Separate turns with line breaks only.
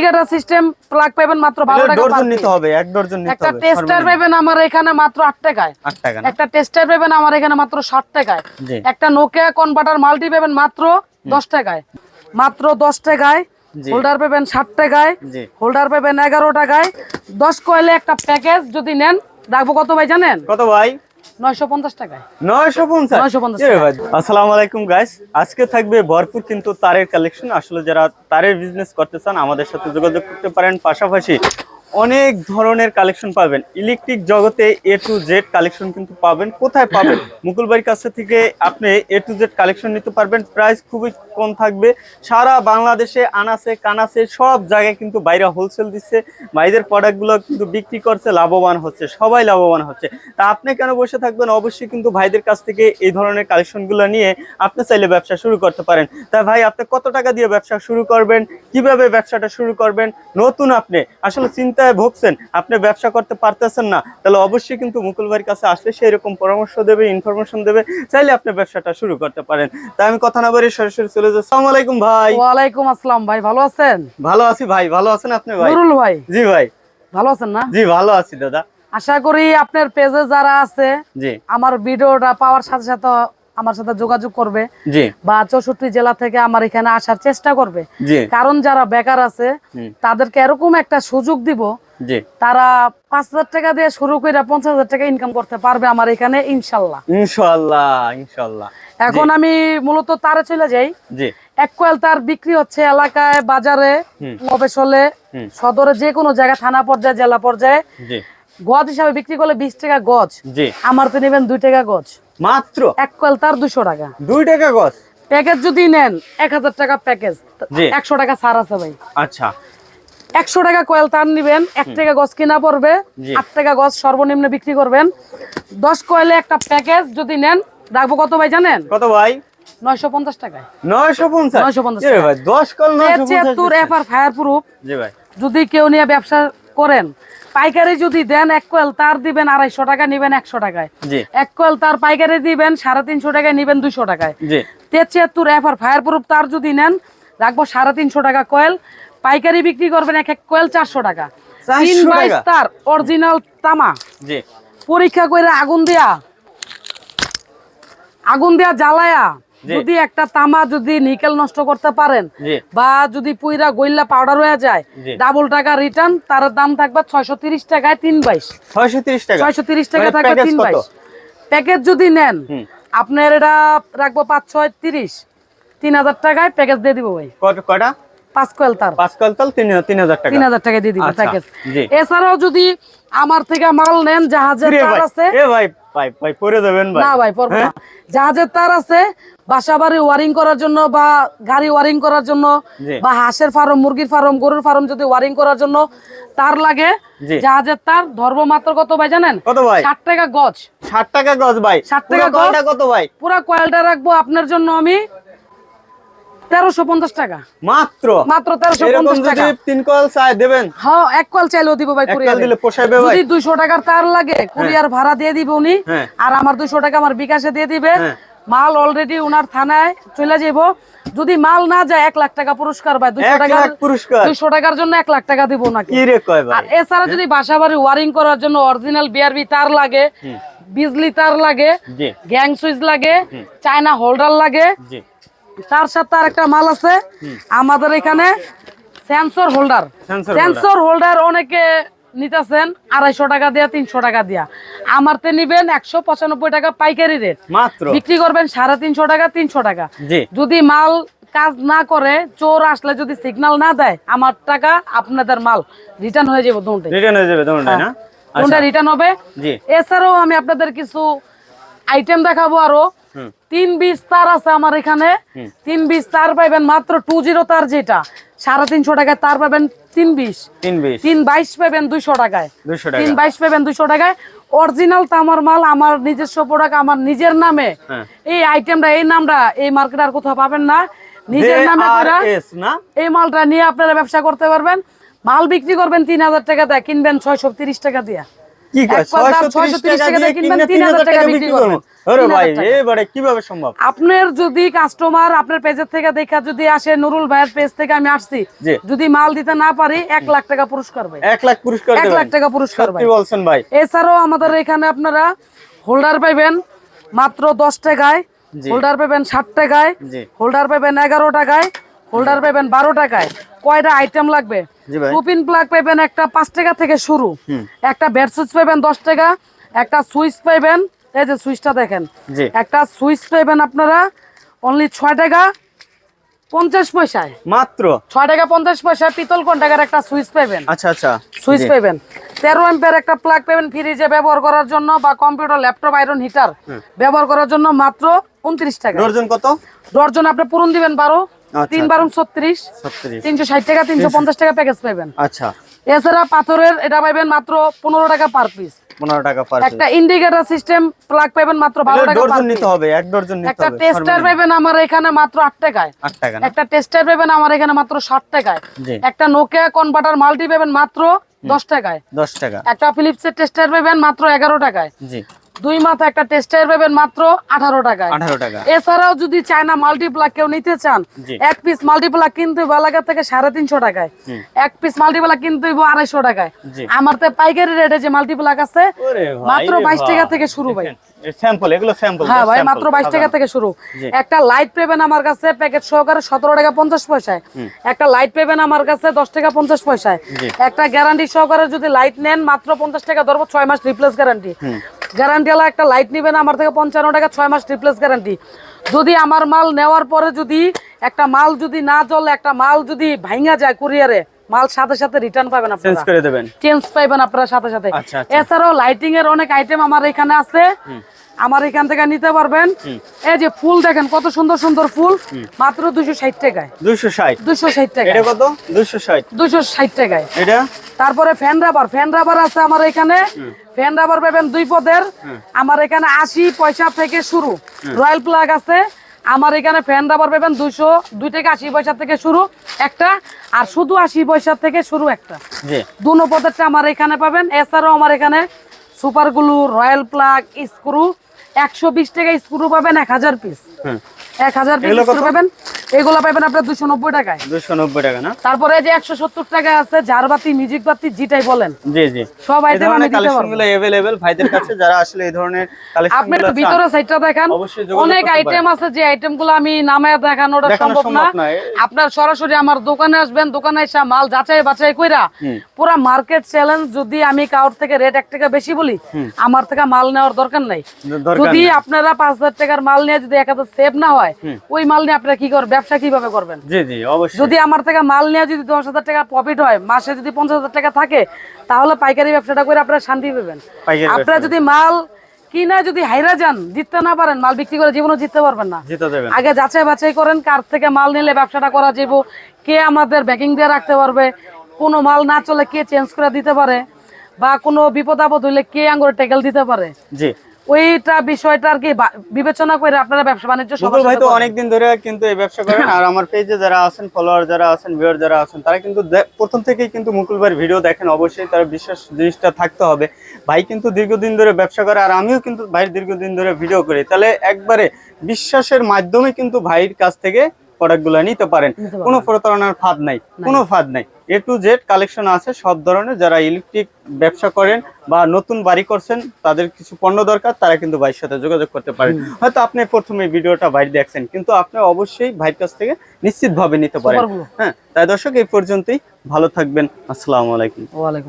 Indicator system plug পাবেন মাত্র বারো টাকা
ডর্জন নিতে হবে এক ডর্জন নিতে
একটা
হবে
টেস্টার পাবেন আমার এখানে মাত্র আট টাকায়।
আট টাকা
একটা টেস্টার পাবেন আমার এখানে মাত্র ষাট টাকায়। একটা নোকিয়া কনভার্টার মাল্টি পাবেন মাত্র দশ টাকায়। মাত্র দশ টাকায়। হোল্ডার পাবেন ষাট টাকায়। হোল্ডার পাবেন এগারো টাকায়। দশ কয়েলে একটা প্যাকেজ যদি নেন রাখব কত ভাই জানেন?
কত ভাই?
নয়শো পঞ্চাশ টাকায়।
নয়শো পঞ্চাশ?
950
এ ভাই, আসসালামু আলাইকুম গাইস আজকে থাকবে ভরপুর কিন্তু তারের কালেকশন আসলে যারা তারের বিজনেস করতে চান আমাদের সাথে যোগাযোগ করতে পারেন। পাশাপাশি অনেক ধরনের কালেকশন পাবেন। ইলেকট্রিক জগতে এ টু জেড কালেকশন কিন্তু পাবেন। কোথায় পাবেন? মুকুলবাড়ির কাছে থেকে আপনি এ টু জেড কালেকশন নিতে পারবেন। প্রাইস খুবই কম থাকবে। সারা বাংলাদেশে আনাসে কানাসে সব জায়গায় কিন্তু বাইরে হোলসেল দিচ্ছে। ভাইদের প্রোডাক্টগুলো কিন্তু বিক্রি করছে লাভবান হচ্ছে। সবাই লাভবান হচ্ছে। তা আপনি কেন বসে থাকবেন? অবশ্যই কিন্তু ভাইদের কাছ থেকে এই ধরনের কালেকশনগুলো নিয়ে আপনি চাইলে ব্যবসা শুরু করতে পারেন। তা ভাই আপনি কত টাকা দিয়ে ব্যবসা শুরু করবেন? কীভাবে ব্যবসাটা শুরু করবেন? নতুন আপনি। আসলে চিন্তায় ভুগছেন আপনি ব্যবসা করতে পারতেছেন না তাহলে অবশ্যই কিন্তু মুকুল ভাইয়ের কাছে আসলে সেই রকম পরামর্শ দেবে ইনফরমেশন দেবে চাইলে আপনি ব্যবসাটা শুরু করতে পারেন। তাই আমি কথা না বলে সরাসরি চলে যাচ্ছি। আসসালামু আলাইকুম ভাই।
ওয়ালাইকুম আসসালাম ভাই ভালো আছেন?
ভালো আছি ভাই ভালো আছেন আপনি ভাই?
নুরুল ভাই।
জি ভাই।
ভালো আছেন না?
জি ভালো আছি দাদা।
আশা করি আপনার পেজে যারা আছে
জি।
আমার ভিডিওটা পাওয়ার সাথে সাথে আমার সাথে যোগাযোগ করবে বা চৌষট্টি জেলা থেকে আমার এখানে আসার চেষ্টা করবে। কারণ যারা বেকার আছে তাদেরকে এরকম একটা সুযোগ দিব তারা পাঁচ হাজার টাকা দিয়ে শুরু করে পঞ্চাশ হাজার টাকা ইনকাম করতে পারবে আমার এখানে ইনশাল্লাহ।
ইনশাআল্লাহ ইনশাআল্লাহ
এখন আমি মূলত তারে চলে যাই। এক কোয়েল তার বিক্রি হচ্ছে এলাকায় বাজারে। মফেসলে সদরে যে কোনো জায়গায় থানা পর্যায়ে জেলা পর্যায়ে। গজ হিসাবে বিক্রি করলে বিশ টাকা গজ। আমার তো নেবেন দুই টাকা গজ।
মাত্র?
এক কোয়েল তার দুশো টাকা।
দুই টাকা গছ?
প্যাকেজ যদি নেন এক হাজার টাকা প্যাকেজ একশো টাকা ছাড় আছে ভাই।
আচ্ছা।
একশো টাকা কয়েল তার নিবেন এক টাকা গছ কিনা পড়বে আট টাকা গছ সর্বনিম্ন বিক্রি করবেন। দশ কয়েলে একটা প্যাকেজ যদি নেন রাখব কত ভাই জানেন?
কত ভাই?
নয়শো পঞ্চাশ টাকায়।
নয়শো পঞ্চাশ?
950
এ দশ কল নয়শো
ছিয়াত্তর এফ আর ফায়ার প্রুফ
জি ভাই।
যদি কেউ নিয়ে ব্যবসা করেন পাইকারি যদি দেন এক কোয়েল তার দিবেন আড়াইশো টাকা নিবেন একশো টাকায়। এক কোয়েল তার পাইকারি দিবেন সাড়ে তিনশো টাকায় নিবেন দুশো টাকায়। তেছিয়াত্তর এফ আর ফায়ার প্রুফ তার যদি নেন রাখব সাড়ে তিনশো টাকা কয়েল। পাইকারি বিক্রি করবেন এক এক কয়েল চারশো টাকা। তিন বাইশ তার অরিজিনাল তামা। পরীক্ষা করে আগুন দেয়া আগুন দেয়া জ্বালায়া। যদি একটা তামা যদি নিকেল নষ্ট করতে পারেন বা যদি পুইরা গইল্লা পাউডার হয়ে যায় ডাবল টাকা রিটার্ন তার দাম থাকবে ছয়শো তিরিশ টাকায় তিন বাইশ।
ছয়শো তিরিশ টাকা।
ছয়শো তিরিশ টাকা
মানে
থাকবে তিন বাইশ। প্যাকেজ যদি নেন আপনার এটা রাখব পাঁচ ছয় তিরিশ। তিন হাজার টাকায় প্যাকেজ দিয়ে দিব ভাই।
কটা
পাঁচ কোয়েল তার।
পাঁচ কল কল তিন তিন হাজার টাকা।
তিন হাজার টাকা দিয়ে দিব
আচ্ছা,
প্যাকেজ এছাড়াও যদি আমার থেকে মাল নেন জাহাজের তার
ভাই।
আছে।
এ ভাই ভাই ভাই পরে দেবেন ভাই।
না ভাই পড়ব
হ্যাঁ?
জাহাজের তার আছে বাসা বাড়ি ওয়ারিং করার জন্য বা গাড়ি ওয়ারিং করার জন্য বা হাঁসের ফার্ম মুরগির ফার্ম গরুর ফার্ম যদি ওয়ারিং করার জন্য তার লাগে জাহাজের তার ধর্ম মাত্র কত ভাই জানেন?
কত ভাই?
ষাট টাকা গজ।
ষাট টাকা গজ ভাই।
60
পুরো
টাকা গজ?
কত ভাই?
পুরা কয়েলটা রাখব আপনার জন্য আমি তেরোশো পঞ্চাশ টাকা।
মাত্র?
মাত্র তেরোশো পঞ্চাশ টাকা।
তিন কল চাই দেবেন?
হ্যাঁ এক কল চাইলেও দিব ভাই
এক দিলে পোষাইবে
যদি দুইশো টাকার তার লাগে কুরিয়ার ভাড়া দিয়ে দিবে উনি। আর আমার দুইশো টাকা আমার বিকাশে দিয়ে দিবে। মাল অলরেডি উনার থানায় চলে যাব যদি মাল না যায় এক লাখ টাকা পুরস্কার ভাই দুইশো
টাকা পুরস্কার।
দুইশো টাকার জন্য এক লাখ টাকা দিব নাকি? আর এছাড়া যদি বাসা বাড়ি ওয়ারিং করার জন্য অরিজিনাল বিআরবি তার লাগে বিজলি তার লাগে গ্যাং সুইচ লাগে চায়না হোল্ডার লাগে তার সাথে আর একটা মাল আছে। আমাদের এখানে সেন্সর হোল্ডার সেন্সর হোল্ডার অনেকে নিতেছেন আড়াইশো টাকা দিয়া তিনশো টাকা দিয়া। আমার তে নিবেন একশো পঁচানব্বই টাকা পাইকারি রেট
মাত্র?
বিক্রি করবেন সাড়ে তিনশো টাকা তিনশো টাকা। যদি মাল কাজ না করে চোর আসলে যদি সিগন্যাল না দেয় আমার টাকা আপনাদের মাল রিটার্ন হয়ে যাবে
রিটার্ন হয়ে যাবে তোমার না?
কোনটা
আচ্ছা।
রিটার্ন হবে। এছাড়াও আমি আপনাদের কিছু আইটেম দেখাবো
আরও।
তিন বিশ তার আছে আমার এখানে। তিন বিশ তার পাইবেন মাত্র টু জিরো তার যেটা। সাড়ে তিনশো টাকায় তার পাবেন তিন বিশ
তিন
বাইশ পাবেন দুইশো টাকায়। তিন বাইশ পাবেন দুইশো টাকায়। অরিজিনাল তামার মাল আমার নিজস্ব প্রোডাক্ট আমার নিজের নামে।
হ্যাঁ।
এই আইটেমটা এই নামটা এই মার্কেট আর কোথাও পাবেন না। নিজের নামে এই মালটা নিয়ে আপনারা ব্যবসা করতে পারবেন। মাল বিক্রি করবেন তিন হাজার টাকা দেয় কিনবেন ছয়শো তিরিশ টাকা দিয়া।
কি কয়? 630
630
টাকা দিয়ে
কিনবেন, 3000
3000 টাকা
বিক্রি
বিক্রি
করবেন।
আরে ভাই এবারে কীভাবে সম্ভব?
আপনার যদি কাস্টমার আপনার পেজের থেকে দেখা যদি আসে নুরুল ভাইয়ের পেজ থেকে আমি আসছি যদি মাল দিতে না পারি লাখ টাকা পুরস্কার ভাই।
লাখ পুরস্কার
এক লাখ টাকা পুরস্কার ভাই।
বলছেন ভাই।
এছাড়াও আমাদের এখানে আপনারা হোল্ডার পাইবেন মাত্র দশ টাকায় হোল্ডার পাবেন ষাট টাকায় হোল্ডার পাবেন এগারো টাকায় হোল্ডার পাবেন বারো টাকায়। কয়টা আইটেম লাগবে? টুপিন প্লাগ পাবেন একটা পাঁচ টাকা থেকে শুরু। একটা বেড সুইচ পাবেন দশ টাকা একটা সুইচ পাবেন এই যে সুইচটা দেখেন। একটা সুইচ পাবেন আপনারা অনলি ছয় টাকা পঞ্চাশ পয়সায়।
মাত্র?
ছয় টাকা পঞ্চাশ পয়সায় পিতল কোন টাকার একটা সুইচ পাবেন
আচ্ছা আচ্ছা।
সুইচ। পাবেন তেরো এম্পের একটা প্লাগ পাবেন ফ্রিজে ব্যবহার করার জন্য বা কম্পিউটার ল্যাপটপ আয়রন হিটার ব্যবহার করার জন্য মাত্র উনত্রিশ টাকা।
ডর্জন কত?
ডর্জন আপনি পূরণ দিবেন বারো। তিন বারো ছত্রিশ তিনশো ষাট টাকা তিনশো পঞ্চাশ টাকা প্যাকেজ পাবেন
আচ্ছা।
এছাড়া পাথরের এটা পাবেন মাত্র পনেরো টাকা পার পিস
পনেরো টাকা পার
একটা ইন্ডিকেটর সিস্টেম প্লাগ পাবেন মাত্র বারো টাকা পার
ডর্জন নিতে হবে এক ডর্জন
একটা টেস্টার পাবেন আমার এখানে মাত্র আট টাকায়।
আট টাকা
একটা টেস্টার পাবেন আমার এখানে মাত্র ষাট টাকায়। একটা নোকিয়া কনভার্টার মাল্টি পাবেন মাত্র দশ টাকায়।
দশ টাকা।
একটা ফিলিপসের টেস্টার পাবেন মাত্র এগারো টাকায়। দুই মাথা একটা টেস্টার পাবেন মাত্র আঠারো টাকায়।
আঠারো টাকা।
এছাড়াও যদি চায়না মাল্টিপ্লাক কেউ নিতে চান এক পিস মাল্টিপ্লাক কিনতে এলাকা থেকে সাড়ে তিনশো টাকায়। এক পিস মাল্টিপ্লাক কিনতে হইব আড়াইশো টাকায়। আমার তো পাইকারি রেটে যে মাল্টিপ্লাক আছে মাত্র বাইশ টাকা থেকে শুরু ভাই।
স্যাম্পল এগুলো স্যাম্পল
হ্যাঁ ভাই মাত্র বাইশ টাকা থেকে শুরু। একটা লাইট পেবেন আমার কাছে প্যাকেট সহকারে সতেরো টাকা পঞ্চাশ পয়সায়। একটা লাইট পেবেন আমার কাছে দশ টাকা পঞ্চাশ পয়সায়। একটা গ্যারান্টি সহকারে যদি লাইট নেন মাত্র পঞ্চাশ টাকা ধরবো ছয় মাস রিপ্লেস গ্যারান্টি গ্যারান্টি ওয়ালা একটা লাইট নেবেন আমার থেকে পঞ্চান্ন টাকা ছয় মাস রিপ্লেস গ্যারান্টি যদি আমার মাল নেওয়ার পরে যদি একটা মাল যদি না জ্বলে একটা মাল যদি ভাঙা যায় কুরিয়ারে মাল সাথে সাথে রিটার্ন পাবেন
চেঞ্জ
আপনারা
করে দেবেন।
চেঞ্জ পাইবেন আপনারা সাথে সাথে।
আচ্ছা, আচ্ছা।
এছাড়াও লাইটিং এর অনেক আইটেম আমার এখানে আছে। আমার এখান থেকে নিতে পারবেন। এই যে ফুল দেখেন কত সুন্দর সুন্দর ফুল। মাত্র দুশো ষাট টাকায়।
দুইশো ষাট।
দুশো ষাট টাকা
এটা কত? দুইশো ষাট।
দুশো ষাট টাকায়।
এটা?
তারপরে ফ্যান রাবার ফ্যান রাবার আছে আমার এখানে। ফ্যান রাবার পাবেন দুই পদের। আমার এখানে আশি পয়সা থেকে শুরু। রয়্যাল প্লাগ আছে। আমার এখানে ফ্যান রাবার পাবেন দুইশো দুই থেকে আশি পয়সা থেকে শুরু একটা। আর শুধু আশি পয়সা থেকে শুরু একটা। দুনো পদেরটা আমার এখানে পাবেন। এছাড়াও আমার এখানে super glue royal plug screw একশো বিশ টাকা স্ক্রু পাবেন এক হাজার পিস এক হাজার পিস
এগুলো কত?
স্ক্রু পাবেন। এগুলো পাবেন আপনার দুশো নব্বই টাকায়।
দুইশো নব্বই টাকা না?
তারপরে যে একশো সত্তর টাকা আছে ঝাড়বাতি মিউজিক বাতি যেটাই বলেন।
জি জি।
সব আইটেম আমি দিতে পারব।
গুলো ভাইদের কাছে যারা আসলে এই ধরনের কালেকশন
আপনি একটু ভিতরে সাইডটা দেখান। অনেক আইটেম আছে যে আইটেম আমি নামে দেখানোটা সম্ভব না।
সম্ভব না। এ-
আপনার সরাসরি আমার দোকানে আসবেন দোকানে এসে মাল যাচাই বাছাই কইরা পুরা মার্কেট চ্যালেঞ্জ যদি আমি কাউর থেকে রেট এক টাকা বেশি বলি আমার থেকে মাল নেওয়ার দরকার নাই। যদি আপনারা পাঁচ হাজার টাকার মাল নিয়ে যদি এক হাজার সেভ না হয় ওই মাল নিয়ে আপনারা কি করবেন ব্যবসা কীভাবে করবেন?
জি জি অবশ্যই।
যদি আমার থেকে মাল নিয়ে যদি দশ হাজার টাকা প্রফিট হয় মাসে যদি পঞ্চাশ হাজার টাকা থাকে তাহলে পাইকারি ব্যবসাটা করে আপনারা শান্তি পাবেন। আপনারা যদি মাল কিনা যদি হাইরা যান জিততে না পারেন মাল বিক্রি করে জীবনে জিততে পারবেন না। আগে যাচাই বাছাই করেন কার থেকে মাল নিলে ব্যবসাটা করা যাব কে আমাদের ব্যাকিং দিয়ে রাখতে পারবে কোনো মাল না চলে কে চেঞ্জ করে দিতে পারে বা কোনো বিপদ আপদ হইলে কে আঙ্গুরে টেকেল দিতে পারে।
জি।
ওইটা বিষয়টা আর কি বিবেচনা করে আপনারা ব্যবসা বাণিজ্য সবার
মুকুল ভাই তো অনেকদিন ধরে কিন্তু এই ব্যবসা করেন। আর আমার পেজে যারা আছেন ফলোয়ার যারা আছেন ভিউয়ার যারা আছেন তারা কিন্তু প্রথম থেকেই কিন্তু মুকুল ভাইয়ের ভিডিও দেখেন। অবশ্যই তার বিশ্বাস জিনিসটা থাকতে হবে। ভাই কিন্তু দীর্ঘদিন ধরে ব্যবসা করে আর আমিও কিন্তু ভাইয়ের দীর্ঘদিন ধরে ভিডিও করি। তাহলে একবারে বিশ্বাসের মাধ্যমে কিন্তু ভাইয়ের কাছ থেকে প্রোডাক্টগুলো নিতে পারেন। কোনো প্রতারণার ফাঁদ নাই কোনো ফাঁদ নাই। এ টু জেড কালেকশন আছে সব ধরনের। যারা ইলেকট্রিক ব্যবসা করেন বা নতুন বাড়ি করছেন তাদের কিছু পণ্য দরকার তারা কিন্তু ভাইয়ের সাথে যোগাযোগ করতে পারেন। হয়তো আপনি প্রথমে ভিডিওটা বাইরে দেখছেন কিন্তু আপনি অবশ্যই ভাইয়ের কাছ থেকে নিশ্চিতভাবে নিতে পারেন। হ্যাঁ তাই দর্শক এই পর্যন্তই। ভালো থাকবেন। আসসালামু আলাইকুম।
ওয়ালাইকুম